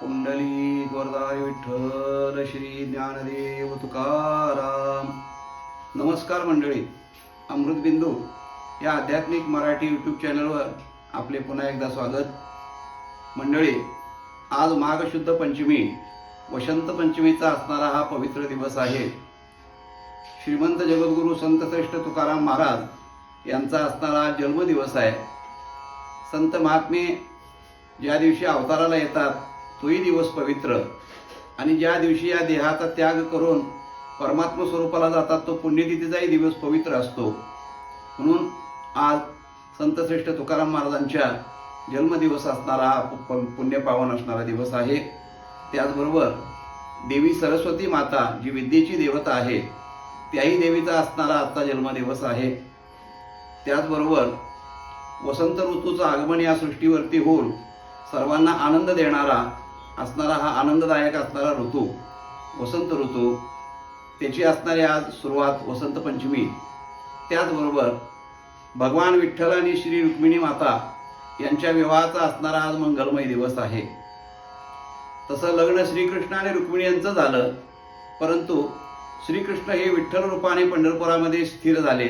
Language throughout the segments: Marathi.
कुंडली गोरदाय विठ्ठल श्री ज्ञानदेव तुकाराम. नमस्कार मंडळी. अमृतबिंदू या आध्यात्मिक मराठी यूट्यूब चॅनलवर आपले पुन्हा एकदा स्वागत. मंडळी आज माघशुद्ध पंचमी वसंत पंचमीचा असणारा हा पवित्र दिवस आहे. श्रीमंत जगद्गुरू संतश्रेष्ठ तुकाराम महाराज यांचा असणारा जन्मदिवस आहे. संत महात्मे ज्या दिवशी अवताराला येतात तोही दिवस पवित्र. आणि ज्या दिवशी या देहाचा त्याग करून परमात्म स्वरूपाला जातात तो पुण्यतिथीचाही दिवस पवित्र असतो. म्हणून आज संतश्रेष्ठ तुकाराम महाराजांच्या जन्मदिवस असणारा हा पुण्यपावन असणारा दिवस आहे. त्याचबरोबर देवी सरस्वती माता जी विद्येची देवता आहे त्याही देवीचा असणारा आजचा जन्मदिवस आहे. त्याचबरोबर वसंत ऋतूचं आगमन या सृष्टीवरती होऊन सर्वांना आनंद देणारा असणारा हा आनंददायक असणारा ऋतू वसंत ऋतू त्याची असणारी आज सुरुवात वसंत पंचमी. त्याचबरोबर भगवान विठ्ठल आणि श्री रुक्मिणी माता यांच्या विवाहाचा असणारा आज मंगलमय दिवस आहे. तसं लग्न श्रीकृष्ण आणि रुक्मिणी यांचं झालं परंतु श्रीकृष्ण हे विठ्ठल रूपाने पंढरपुरामध्ये स्थिर झाले.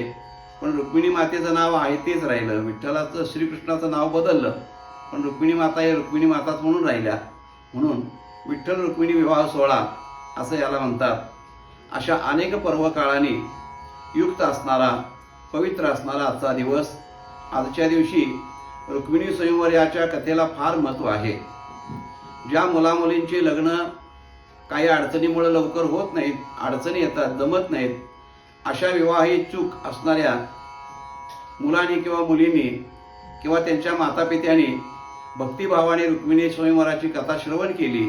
पण रुक्मिणी मातेचं नाव आहे तेच राहिलं. विठ्ठलाचं श्रीकृष्णाचं नाव बदललं. पण रुक्मिणी माता हे रुक्मिणी माताच म्हणून राहिल्या. म्हणून विठ्ठल रुक्मिणी विवाह सोहळा असं याला म्हणतात. अशा अनेक पर्व काळाने युक्त असणारा पवित्र असणारा आजचा दिवस आजच्या दिवशी रुक्मिणी स्वयंवर याच्या कथेला फार महत्त्व आहे. ज्या मुलामुलींची लग्न काही अडचणीमुळे लवकर होत नाहीत अडचणी येतात जमत नाहीत अशा विवाह चूक असणाऱ्या मुलांनी किंवा मुलींनी किंवा त्यांच्या मातापित्यांनी भक्तिभावाने रुक्मिणी स्वयंवराची कथा श्रवण केली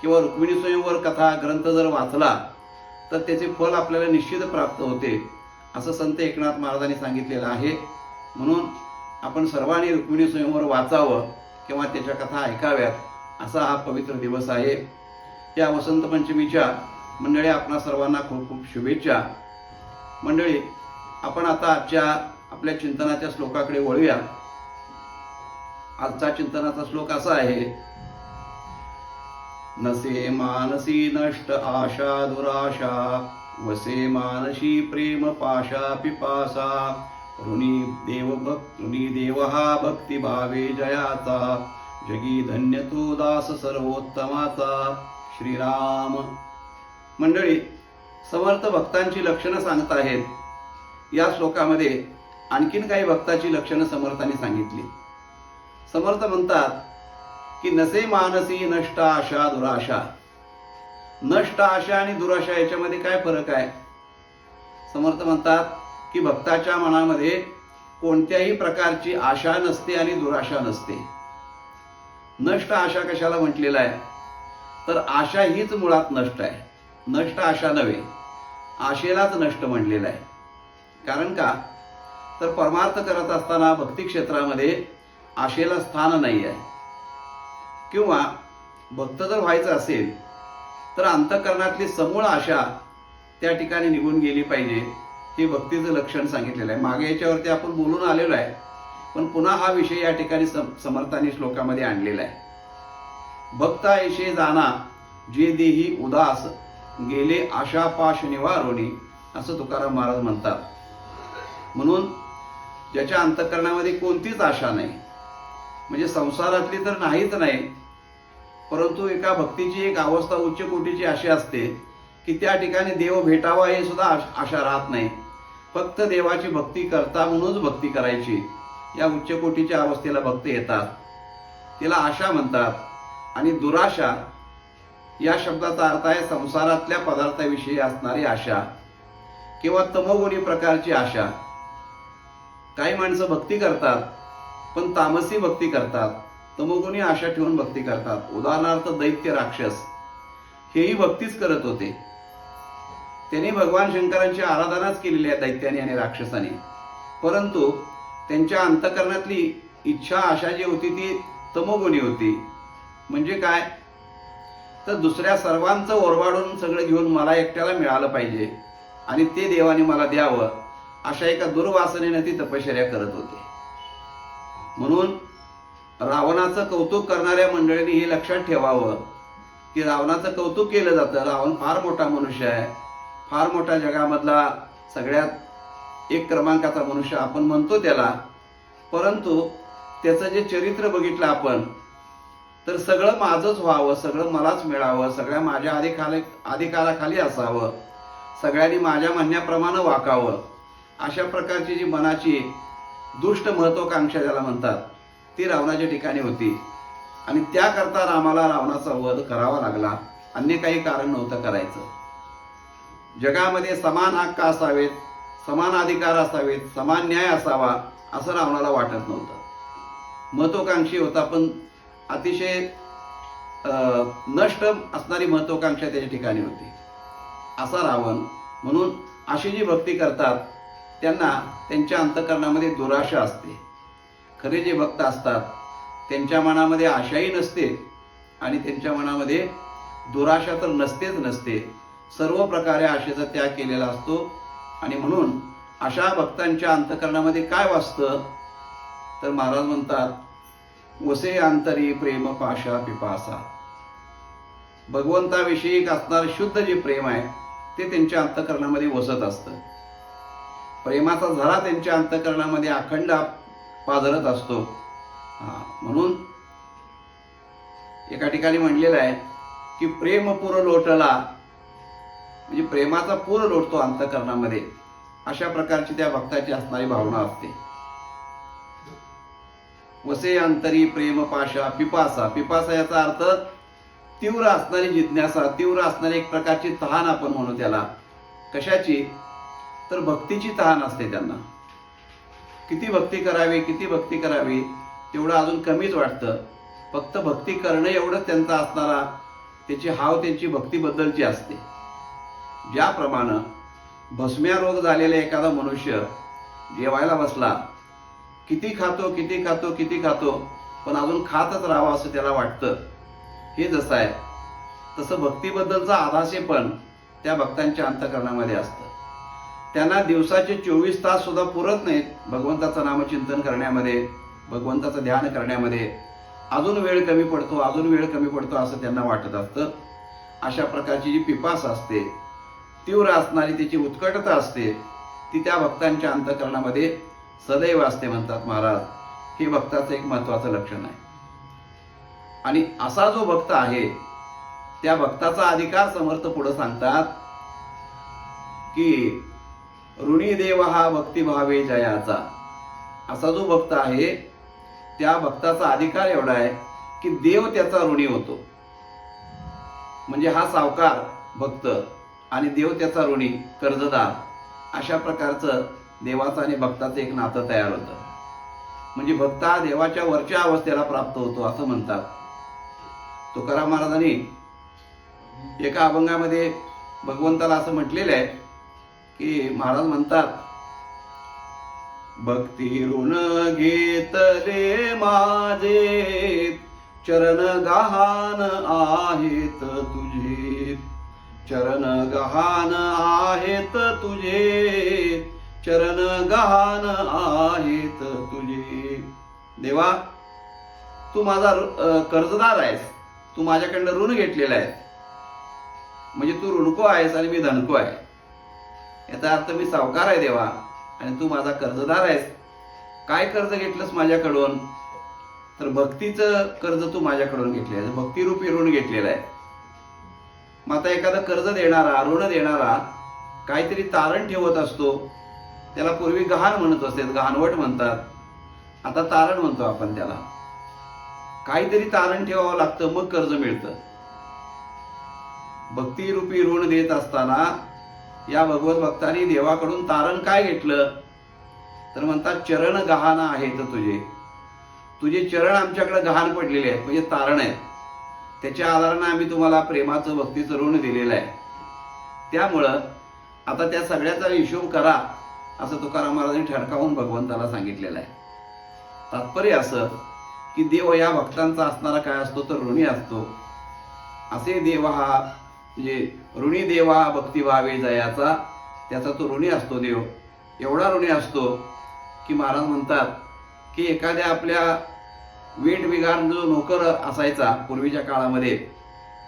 किंवा रुक्मिणी स्वयंवर कथा ग्रंथ जर वाचला तर त्याचे फल आपल्याला निश्चित प्राप्त होते असं संत एकनाथ महाराजांनी सांगितलेलं आहे. म्हणून आपण सर्वांनी रुक्मिणी स्वयंवर वाचावं किंवा त्याच्या कथा ऐकाव्यात असा हा पवित्र दिवस आहे. या वसंत पंचमीच्या मंडळी आपणा सर्वांना खूप खूप शुभेच्छा. मंडळी आपण आता आजच्या आपल्या चिंतनाच्या श्लोकाकडे वळूया. आजचा चिंतनाचा श्लोक असा आहे नसे मानसी नष्ट आशा दुराशा वसे मानसी प्रेम पाशा पिपासा ऋणी देव भक् ऋणी देव हा भक्ती भावे जयाचा जगी धन्य तो दास सर्वोत्तमाचा श्रीराम. मंडळी समर्थ भक्तांची लक्षणं सांगत आहेत. या श्लोकामध्ये आणखीन काही भक्ताची लक्षणं समर्थाने सांगितली. समर्थ म्हणतात की नसे मानसी नष्ट आशा दुराशा. नष्ट आशा आणि दुराशा याच्यामध्ये काय फरक आहे? समर्थ म्हणतात की भक्ताच्या मनामध्ये कोणत्याही प्रकारची आशा नसते आणि दुराशा नसते. नष्ट आशा कशाला म्हटलेला आहे? तर आशा हीच मुळात नष्ट आहे. नष्ट आशा नव्हे. आशेलाच नष्ट म्हणलेलं आहे. कारण का? तर परमार्थ करत असताना भक्ती क्षेत्रामध्ये आशेला स्थान नाही आहे किंवा भक्त जर व्हायचं असेल तर अंतकरणातली समूळ आशा त्या ठिकाणी निघून गेली पाहिजे हे भक्तीचं लक्षण सांगितलेलं आहे. मागे याच्यावरती आपण बोलून आलेलो आहे पण पुन्हा हा विषय या ठिकाणी सम समर्थानी श्लोकामध्ये आणलेला आहे. भक्ता ऐशे जाना जे देही उदास गेले आशापाश निवारोणी असं तुकाराम महाराज म्हणतात. म्हणून ज्याच्या अंतकरणामध्ये कोणतीच आशा नाही म्हणजे संसारातली तर नाहीच नाही परंतु एका भक्तीची एक अवस्था उच्च कोटीची अशी असते की त्या ठिकाणी देव भेटावा हे सुद्धा आशा राहत नाही. फक्त देवाची भक्ती करता म्हणूनच भक्ती करायची. या उच्च कोटीच्या अवस्थेला भक्त येतात. तिला आशा म्हणतात. आणि दुराशा या शब्दाचा अर्थ आहे संसारातल्या पदार्थाविषयी असणारी आशा किंवा तमोगुणी प्रकारची आशा. काही माणसं भक्ती करतात पण तामसी भक्ती करतात. तमोगुणी आशा ठेवून भक्ती करतात. उदाहरणार्थ दैत्य राक्षस. हेही भक्तीच करत होते. त्यांनी भगवान शंकरांची आराधनाच केलेली आहे दैत्याने आणि राक्षसाने. परंतु त्यांच्या अंतकरणातली इच्छा आशा जी होती ती तमोगुणी होती. म्हणजे काय? तर दुसऱ्या सर्वांचं ओरवाडून सगळं घेऊन मला एकट्याला मिळालं पाहिजे आणि ते देवाने मला द्यावं अशा एका दुर्वासनेनं ती तपश्चर्या करत होते. म्हणून रावणाचं कौतुक करणाऱ्या मंडळींनी हे लक्षात ठेवावं की रावणाचं कौतुक केलं जातं. रावण फार मोठा मनुष्य आहे. फार मोठा जगामधला सगळ्यात एक क्रमांकाचा मनुष्य आपण म्हणतो त्याला. परंतु त्याचं जे चरित्र बघितलं आपण तर सगळं माझंच व्हावं सगळं मलाच मिळावं सगळ्या माझ्या अधिकाला अधिकाराखाली असावं सगळ्यांनी माझ्या म्हणण्याप्रमाणे वाकावं अशा प्रकारची जी मनाची दुष्ट महत्वाकांक्षा ज्याला म्हणतात ती रावणाच्या ठिकाणी होती. आणि त्याकरता रामाला रावणाचा वध करावा लागला. अन्य काही कारण नव्हतं करायचं. जगामध्ये समान हक्क असावेत समान अधिकार असावेत समान न्याय असावा असं रावणाला वाटत नव्हतं. महत्वाकांक्षी होता पण अतिशय नष्ट असणारी महत्वाकांक्षा त्याच्या ठिकाणी होती. असा रावण म्हणून अशी जी भक्ती करतात त्यांना त्यांच्या अंतकरणामध्ये दुराशा असते. खरे जे भक्त असतात त्यांच्या मनामध्ये आशाही नसते आणि त्यांच्या मनामध्ये दुराशा तर नसतेच नसते. सर्व प्रकारे आशेचा त्याग केलेला असतो आणि म्हणून अशा भक्तांच्या अंतकरणामध्ये काय वाचतं? तर महाराज म्हणतात वसे अंतरी प्रेम पाशा पिपासा. भगवंताविषयी असणारं शुद्ध जे प्रेम आहे ते त्यांच्या अंतकरणामध्ये वसत असतं. प्रेमाचा झरा त्यांच्या अंतकरणामध्ये अखंड पाझरत असतो. म्हणून एका ठिकाणी म्हणलेलं आहे की प्रेम पूर लोटला म्हणजे प्रेमाचा पूर लोटतो अंतकरणामध्ये. अशा प्रकारची त्या भक्ताची असणारी भावना असते. वसे अंतरी प्रेम पाशा पिपासा. पिपासा याचा अर्थ तीव्र असणारी जिज्ञासा तीव्र असणारी एक प्रकारची तहान आपण म्हणू त्याला. कशाची? तर भक्तीची तहान असते त्यांना. किती भक्ती करावी किती भक्ती करावी तेवढं अजून कमीच वाटतं. फक्त भक्ती करणं एवढंच त्यांचा असणारा त्याची हाव त्यांची भक्तीबद्दलची असते. ज्याप्रमाणे भस्म्या रोग झालेला एखादा मनुष्य जेवायला बसला किती खातो किती खातो किती खातो पण अजून खातच राहावं असं त्याला वाटतं. हे जसं आहे तसं भक्तीबद्दलचा आधासे पण त्या भक्तांच्या अंतकरणामध्ये असतं. त्यांना दिवसाचे चोवीस तास सुद्धा पुरत नाहीत भगवंताचं नामचिंतन करण्यामध्ये भगवंताचं ध्यान करण्यामध्ये. अजून वेळ कमी पडतो अजून वेळ कमी पडतो असं त्यांना वाटत असतं. अशा प्रकारची जी पिपास असते तीव्र असणारी त्याची उत्कटता असते ती त्या भक्तांच्या अंतकरणामध्ये सदैव असते म्हणतात महाराज. हे भक्ताचं एक महत्वाचं लक्षण आहे. आणि असा जो भक्त आहे त्या भक्ताचा अधिकार समर्थ पुढे सांगतात की ऋणी देव हा भक्तिभावे जयाचा. असा जो भक्त आहे त्या भक्ताचा अधिकार एवढा आहे की देव त्याचा ऋणी होतो. म्हणजे हा सावकार भक्त आणि देव त्याचा ऋणी कर्जदार अशा प्रकारचं देवाचं आणि भक्ताचं एक नातं तयार होतं. म्हणजे भक्त हा देवाच्या वरच्या अवस्थेला प्राप्त होतो असं म्हणतात. तुकाराम महाराजांनी एका अभंगामध्ये भगवंताला असं म्हटलेलं आहे की महाराज म्हणतात भक्ती ऋण घेतले माझे चरण गहान आहेत तुझे चरण गहान आहेत तुझे चरण गहान आहेत तुझे. देवा तू माझा कर्जदार आहेस. तू माझ्याकडनं ऋण घेतलेला आहे म्हणजे तू ऋणको आहेस आणि मी धनको आहे. याचा अर्थ मी सावकार आहे देवा. आणि तू माझा कर्जदार आहेस. काय कर्ज घेतलंस माझ्याकडून? तर भक्तीचं कर्ज तू माझ्याकडून घेतले आहे भक्तिरूपी ऋण घेतलेलं आहे. मग आता एखादा कर्ज देणारा ऋण देणारा काहीतरी तारण ठेवत असतो. त्याला पूर्वी गहाण म्हणत असते गहाणवट म्हणतात. आता तारण म्हणतो आपण त्याला. काहीतरी तारण ठेवावं लागतं मग कर्ज मिळतं. भक्तिरूपी ऋण देत असताना या भगवत भक्तांनी देवाकडून तारण काय घेतलं? तर म्हणतात चरण गहाण आहेत तुझे. तुझे चरण आमच्याकडे गहाण पडलेले आहेत म्हणजे तारण आहेत. त्याच्या आधारानं आम्ही तुम्हाला प्रेमाचं भक्तीचं ऋण दिलेलं आहे. त्यामुळं आता त्या सगळ्याचा हिशोब करा असं तुकाराम महाराजांनी ठणकावून भगवंताला सांगितलेलं आहे. तात्पर्य असं की देव या भक्तांचा असणारा काय असतो तर ऋणी असतो. असे देव हा म्हणजे ऋणी देवा भक्ती व्हावे जयाचा त्याचा तो ऋणी असतो देव. एवढा ऋणी असतो की महाराज म्हणतात की एखाद्या आपल्या वेट बिगार जो नोकर असायचा पूर्वीच्या काळामध्ये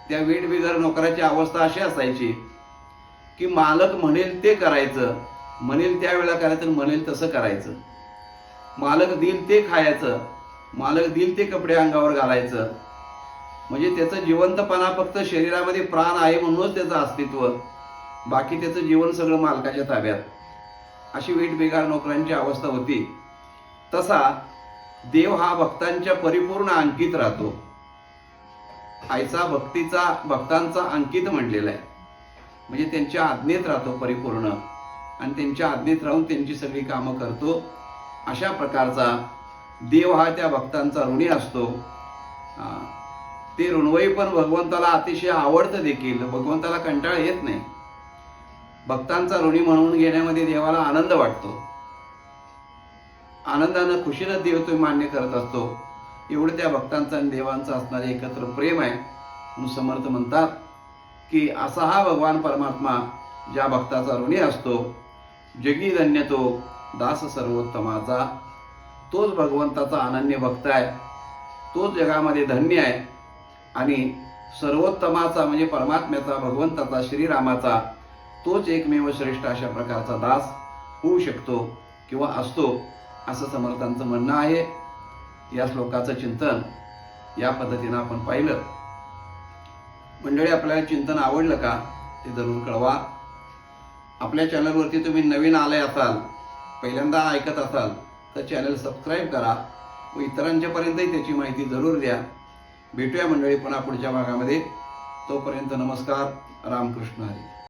त्या वेट बिगार नोकराची अवस्था अशी असायची की मालक म्हणेल ते करायचं म्हणेल त्यावेळेला करायचं म्हणेल तसं करायचं. मालक देईल ते खायचं मालक देईल ते कपडे अंगावर घालायचं म्हणजे त्याचं जिवंतपणा फक्त शरीरामध्ये प्राण आहे म्हणूनच त्याचं अस्तित्व. बाकी त्याचं जीवन सगळं मालकाच्या ताब्यात. अशी वीट बिगार नोकरांची अवस्था होती. तसा देव हा भक्तांच्या परिपूर्ण अंकित राहतो. आईचा भक्तीचा भक्तांचा अंकित म्हटलेला आहे. म्हणजे त्यांच्या आज्ञेत राहतो परिपूर्ण. आणि त्यांच्या आज्ञेत राहून त्यांची सगळी कामं करतो. अशा प्रकारचा देव हा त्या भक्तांचा ऋणी असतो. ते ऋणवई पण भगवंताला अतिशय आवडतं देखील. भगवंताला कंटाळ येत नाही. भक्तांचा ऋणी म्हणून घेण्यामध्ये देवाला आनंद वाटतो. आनंदानं खुशीनं देव तो मान्य करत असतो. एवढं त्या भक्तांचं आणि देवांचं असणारे एकत्र प्रेम आहे. म्हणून समर्थ म्हणतात की असा हा भगवान परमात्मा ज्या भक्ताचा ऋणी असतो जगी धन्य तो दास सर्वोत्तमाचा. तोच भगवंताचा अनन्य भक्त आहे. तोच जगामध्ये धन्य आहे. आणि सर्वोत्तमाचा म्हणजे परमात्म्याचा भगवंताचा श्रीरामाचा तोच एकमेव श्रेष्ठ अशा प्रकारचा दास होऊ शकतो किंवा असतो असं समर्थांचं म्हणणं आहे. या श्लोकाचं चिंतन या पद्धतीनं आपण पाहिलं. मंडळी आपल्याला चिंतन आवडलं का ते जरूर कळवा. आपल्या चॅनलवरती तुम्ही नवीन आले असाल पहिल्यांदा ऐकत असाल तर चॅनल सबस्क्राईब करा व इतरांच्यापर्यंतही त्याची माहिती जरूर द्या. भेटूया मंडळी पुन्हा पुढच्या भागामध्ये. तोपर्यंत नमस्कार. रामकृष्ण हरी.